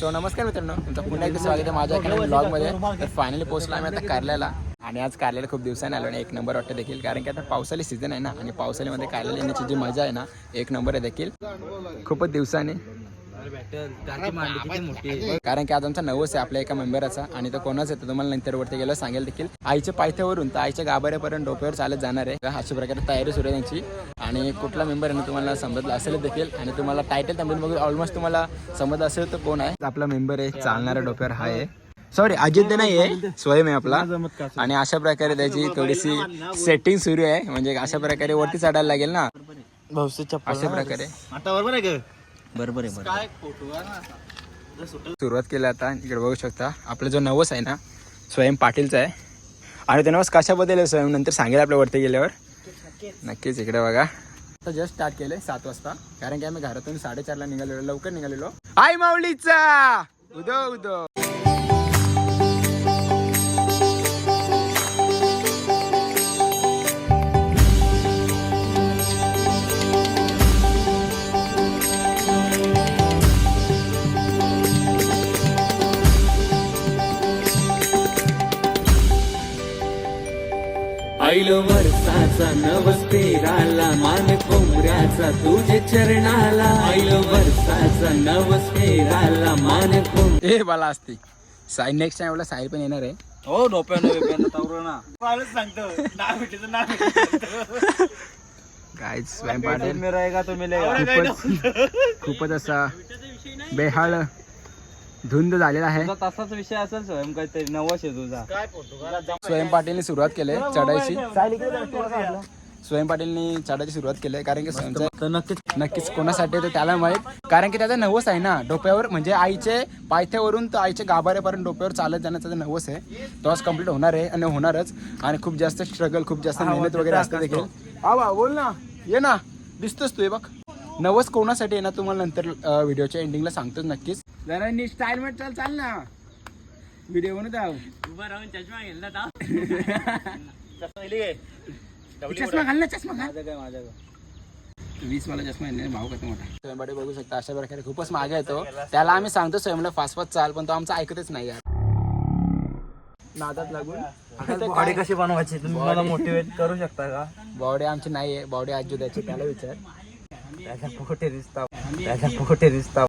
So नमस्कार मित्रांनो. तुमचं पुन्हा एकदा स्वागत आहे माझ्या एका ब्लॉगमध्ये. तर फायनली पोहोचलो आम्ही आता कारल्याला आणि आज कारल्याला खूप दिवसाने आलो आणि एक नंबर वाटतं देखील. कारण की आता पावसाळी सीझन आहे ना आणि पावसाळ्यामध्ये कारल्याला येण्याची जी मजा आहे ना एक नंबर आहे देखील. खूपच दिवसाने कारण की आज आमचा नवस आहे आपल्या एका मेंबराचा आणि तो कोणाच येतो तुम्हाला नंतर वरती गेलो सांगेल देखील. आईच्या पायथ्यावरून तर आईच्या गाभाऱ्यापर्यंत डोक्यावर चालत जाणार आहे. अशा प्रकारे तयारी सुरू आहे त्यांची. आणि कुठला मेंबर आहे ना तुम्हाला समजलं असेल देखील. आणि तुम्हाला टायटल थांबून बघून ऑलमोस्ट तुम्हाला समजलं असेल तर कोण आहे. आपला मेंबर आहे चालणारा डोक्यावर हा आहे. सॉरी अजित नाही आहे. स्वयं आहे आपला. आणि अशा प्रकारे त्याची थोडीशी सेटिंग सुरू आहे. म्हणजे अशा प्रकारे वरती चढायला लागेल ना. अशा प्रकारे. आता बरोबर आहे का? बरोबर आहे सुरुवात केली आता इकडे बघू शकता. आपला जो नवस आहे ना स्वयं पाटीलचा आहे. आणि ते नवस कशाबद्दल आहे स्वयं? नंतर सांगेल आपल्या वरती गेल्यावर. नक्कीच इकडे बघा. आता जस्ट स्टार्ट केलंय सात वाजता. कारण की आम्ही घरातून साडेचारला निघालेलो लवकर निघालेलो. आई माऊलीचा! उदो उदो. ऐलो वर्षाचा नवस फेराला मान कोंबऱ्याचा तुझे चरणाला. ऐलो वर्षाचा नवस फेराला मान कोंब ए बाला असती साई नेक्स्ट टाइमला साई पण येणार आहे. हो तावरो ना सांगतो. नाव काय स्वयं पाटील मी रहेगा तो मिलेगा खूपच खूपच असा बेहाळ धुंद झालेला आहे. तुझा तसाच विषय असेल स्वयं काहीतरी नवस आहे तुझा स्वयं पाटीलने सुरुवात केली चढायची स्वयं पाटीलने चढायची सुरुवात केली कारण की स्वयंचा नक्कीच. नक्कीच कोणासाठी आहे ते त्याला माहीत कारण की त्याचा नवस आहे ना डोक्यावर म्हणजे आईचे पायथ्यावरून तर आईच्या गाभाऱ्यापर्यंत डोक्यावर चालत जाण्याचा जो नवस आहे. तो आज कंप्लीट होणार आहे आणि होणारच. आणि खूप जास्त स्ट्रगल खूप जास्त मेहनत वगैरे असते देखील. हा बोल ना. ये ना दिसतोस तू हे बघ. नवस कोणासाठी आहे ना तुम्हाला नंतर व्हिडिओच्या एंडिंगला सांगतोच नक्कीच. जरा नी स्टाईल मध्ये चाल चाल ना. व्हिडिओ बनवत आहो. चष्मा घाल ना चष्मा घाल. माझं काय माझं काय? वीस वाला चष्मा आहे भाऊ कसं मोठा. स्वयंपाडी बघू शकता अशा प्रकारे खूपच मागे येतो. त्याला आम्ही सांगतो स्वयंला फास्ट फास्ट चाल पण तो आमचा ऐकतच नाही यार. नादात लागून. बॉडी कशी बनवायची तुम्ही मला मोटिवेट करू शकता का? बॉडी आमची नाही आहे बॉडी आजू द्यायची त्याला विचार. त्याच्या पोटे दिसता. त्याच्या पोटे दिसता.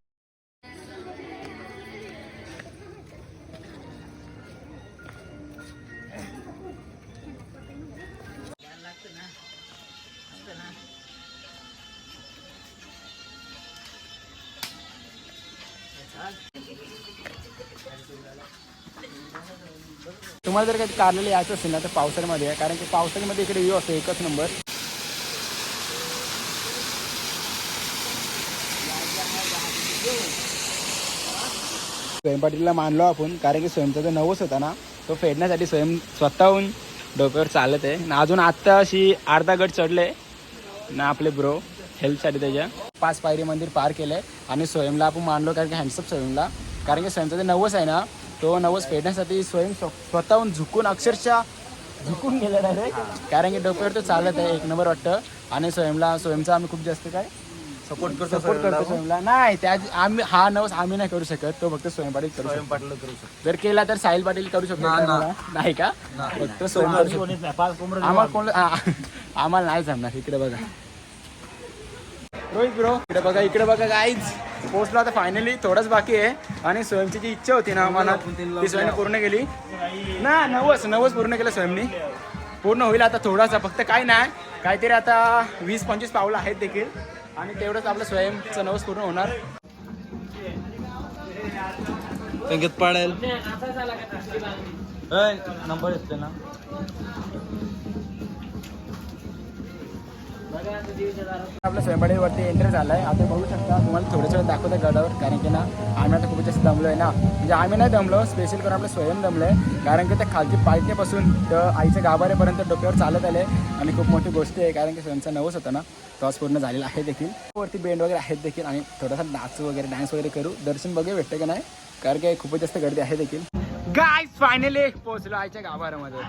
तुम्हाला जर काही कारलेलं यायचं असेल ना तर पावसाळ्यामध्ये आहे कारण की पावसाळ्यामध्ये इकडे व्यू असतो एकच नंबर स्वयंपाटीला मानलो आपण कारण की स्वयंचा जो नवस होता ना तो फेडण्यासाठी स्वयं स्वतःहून डोक्यावर चालत आहे. ना अजून आत्ता अशी अर्धा गट चढले ना आपले ब्रो हेल्पसाठी त्याच्या. पाच पायरी मंदिर पार केलंय आणि स्वयंला आपण मानलो कारण की हँडसअप स्वयंला. कारण की स्वयंचा जो नवस आहे ना तो नवस फेडण्यासाठी स्वयं स्वतःहून झुकून अक्षरशः झुकून गेलेला आहे कारण की डोक्यावर तो चालत आहे एक नंबर वाटतं. आणि स्वयंला स्वयंचा आम्ही खूप जास्त काय सपोर्ट करतो सपोर्ट करतो स्वयंला नाही त्या आम्ही हा नवस आम्ही नाही करू शकत. तो फक्त स्वयं पाटील करू शकतो. पाटलं करू शकतो. जर केला तर साहिल पाटील करू शकतो. ना, ना. का? नाही का? फक्त स्वयं करू शकतो. आम्हाला कोण आम्हाला नाही जमणार. इकडे बघा. रोहित ब्रो इकडे बघा इकडे बघा काहीच पोहोचलो आता फायनली थोडंच बाकी आहे. आणि स्वयंची जी इच्छा होती ना मनात ती स्वयंने पूर्ण केली. ना नवस नवस पूर्ण केलं स्वयंनी. पूर्ण होईल आता थोडासा फक्त काय नाही. काहीतरी आता वीस पंचवीस पावलं आहेत देखील. आणि तेवढंच आपलं स्वयंचं नवस पूर्ण होणार. संगीत पाडेल. नंबर येते ना. आपल्या स्वयंपाडीवरती एंटर आहे आता बघू शकता तुम्हाला थोडं थोडं दाखवतं गडावर कारण की ना आम्ही आता खूप जास्त दमलो आहे ना. म्हणजे आम्ही नाही दमलो स्पेशल करून आपलं स्वयं दमलं आहे कारण की त्या खालची पालखीपासून तर आईच्या गाभाऱ्यापर्यंत डोक्यावर चालत आले आणि खूप मोठी गोष्ट आहे कारण की स्वयंचा नवस होता ना तो पूर्ण झालेला आहे देखील. वरती बेंड वगैरे आहेत देखील. आणि थोडासा नाच वगैरे डान्स वगैरे करू. दर्शन बघूया भेटतं की नाही. कारण की खूपच जास्त गर्दी आहे देखील. गाय फायनली पोहोचलो आईच्या गाभाऱ्यामध्ये.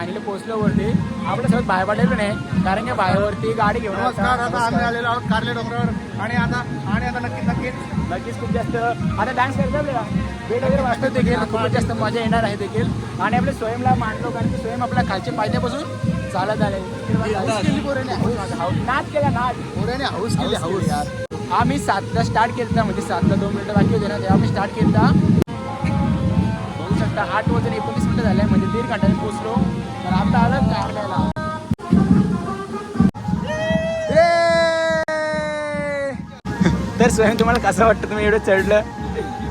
आणि पोहोचलो वरती. आपल्यासोबत बाहेर पडलेलो नाही कारण की बाहेरवरती गाडी घेऊन नमस्कार आता आम्ही आलेलो आहोत कारले डोंगरावर. आणि आता आणि आता नक्कीच नक्कीच लगेच खूप जास्त. आता डान्स करतो आपल्याला वेट वगैरे वाटतो देखील. खूपच जास्त मजा येणार आहे देखील. आणि आपल्या स्वयंला मांडलो कारण की स्वयं आपल्या खालच्या पायथ्यापासून चालत आले. नाच केला नाच पोऱ्याने हाऊस केली हाऊस आम्ही सातला स्टार्ट केलं म्हणजे सातला दोन मिनिटं बाकी होते ना तेव्हा आम्ही स्टार्ट केलं शकता आठ वाजून एकोणीस मिनिटं झाले म्हणजे दीड घंट्याने पोहोचलो. तर आता आलं कारल्याला तर स्वयं तुम्हाला कसं वाटतं तुम्ही एवढं चढलं?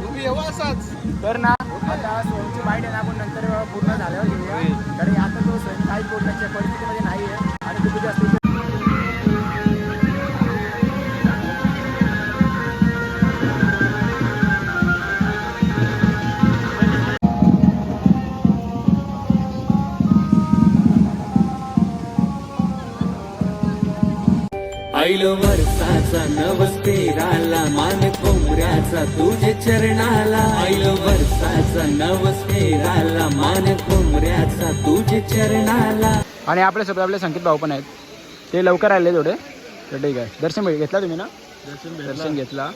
तुम्ही येऊ असाच. तर ना ऐल वर्षाचा नवस पेराला मान कोंबऱ्याचा तुझे चरणाला. ऐल वर्षाचा नवस पेराला मान कोंबऱ्याचा तुझे चरणाला. आणि आपल्यासोबत आपले संकेत भाऊ पण आहेत. ते लवकर आले थोडे. तर ठीक आहे. दर्शन भेट घेतला तुम्ही ना? दर्शन घेतला.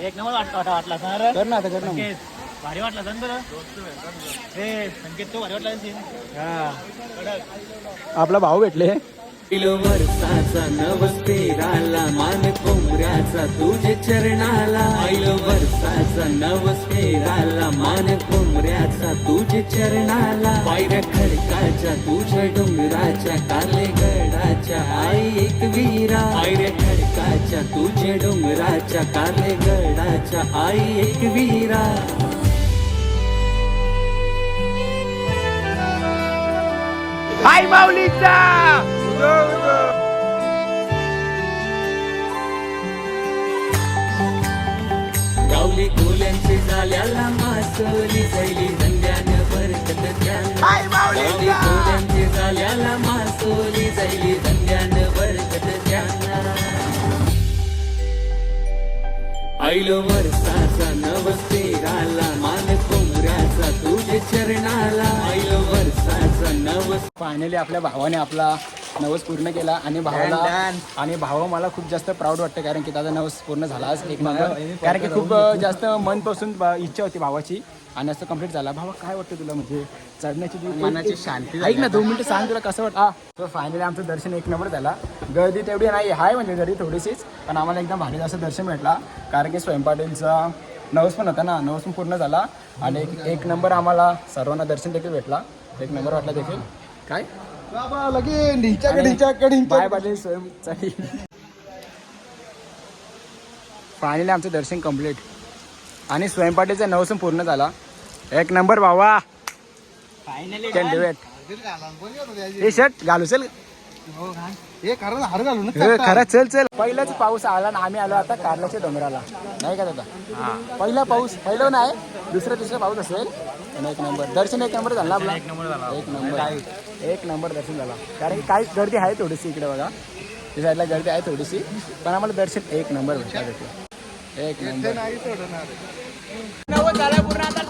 एक नंबर वाटला वाटला सर. कर ना आता कर ना. भारी वाटला सर बरं हे संकेत तो भारी वाटला सीन आपला भाऊ भेटले. वर्षाचा नवस पेराला मान कोंबऱ्याचा तुझे चरणाला. ऐल वर्षाचा नवस पेराला मान कोंबऱ्याचा तुझे चरणाला. पायऱ्या खडकाच्या तुझ्या डोंगराच्या गडाच्या आई एक वीरा. पायऱ्या खडकाच्या तुझ्या डोंगराच्या गडाच्या आई एक वीरा. हाय माऊलीचा! गावली कोल्यांची झाल्याला मासोली जैली धंद्यानं बरकत त्यांना गावली कोल्यांची झाल्याला मासोली जैली धंद्यानं बरकत ऐल वर्षाचा नवस मान कोंबऱ्याचा तुझे चरणाला. फायनली आपल्या भावाने आपला नवस पूर्ण केला आणि भावाला आणि भावा मला खूप जास्त प्राऊड वाटतं कारण की त्याचा नवस पूर्ण झाला आज एक नंबर कारण की खूप जास्त मनपासून इच्छा होती भावाची आणि असं कंप्लीट झाला. भावा काय वाटतं तुला म्हणजे चढण्याची जी मनाची शांती ऐक ना दोन मिनिटं सांग तुला कसं वाटतं? तर फायनली आमचं दर्शन एक नंबर झाला. गर्दी तेवढी नाही आहे म्हणजे गर्दी थोडीशीच पण आम्हाला एकदम भारी असं दर्शन भेटला. कारण की स्वयंपाटींचा नवस पण होता ना नवस पण पूर्ण झाला. आणि एक नंबर आम्हाला सर्वांना दर्शन देखील भेटला. एक नंबर वाटला देखील. काय? बाबा बाय फायनली आमचं दर्शन कंप्लीट आणि स्वयंपाटीचा नवस पण पूर्ण झाला. एक नंबर भावा फायनली Can do it. हे शर्ट घालू चल हे कारण हार घालून हे खरं चल चल. पहिलाच पाऊस आला ना आम्ही आलो आता कारल्याच्या डोंगराला. नाही का दादा? पहिला पाऊस पहिलं नाही दुसरा तिसरा पाऊस असेल. एक नंबर. दर्शन एक नंबर झाला आपला. एक नंबर एक नंबर. एक नंबर दर्शन झाला. कारण की काही गर्दी आहे थोडीशी इकडे बघा. त्या साईडला गर्दी आहे थोडीशी. पण आम्हाला दर्शन एक नंबर भेटला एक नंबर. नाही सोडणार. नवं झाला पूर्ण आता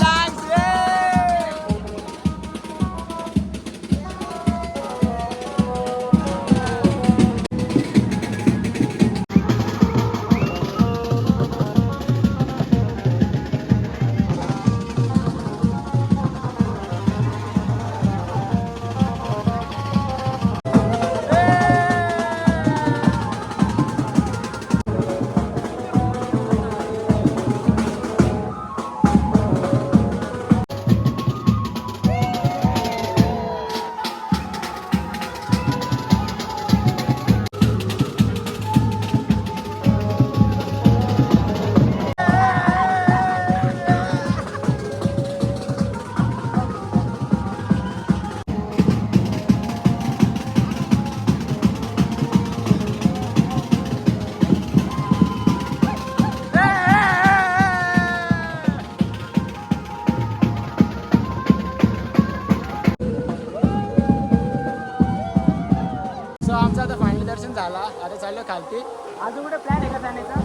दर्शन झाला. आता चाललो खालती. अजून कुठे प्लॅन आहे का जाण्याचा?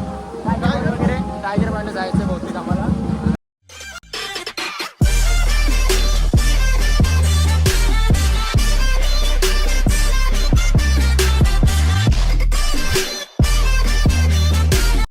टायगर वगैरे? टायगर पॉईंट जायचं बहुतेक आम्हाला.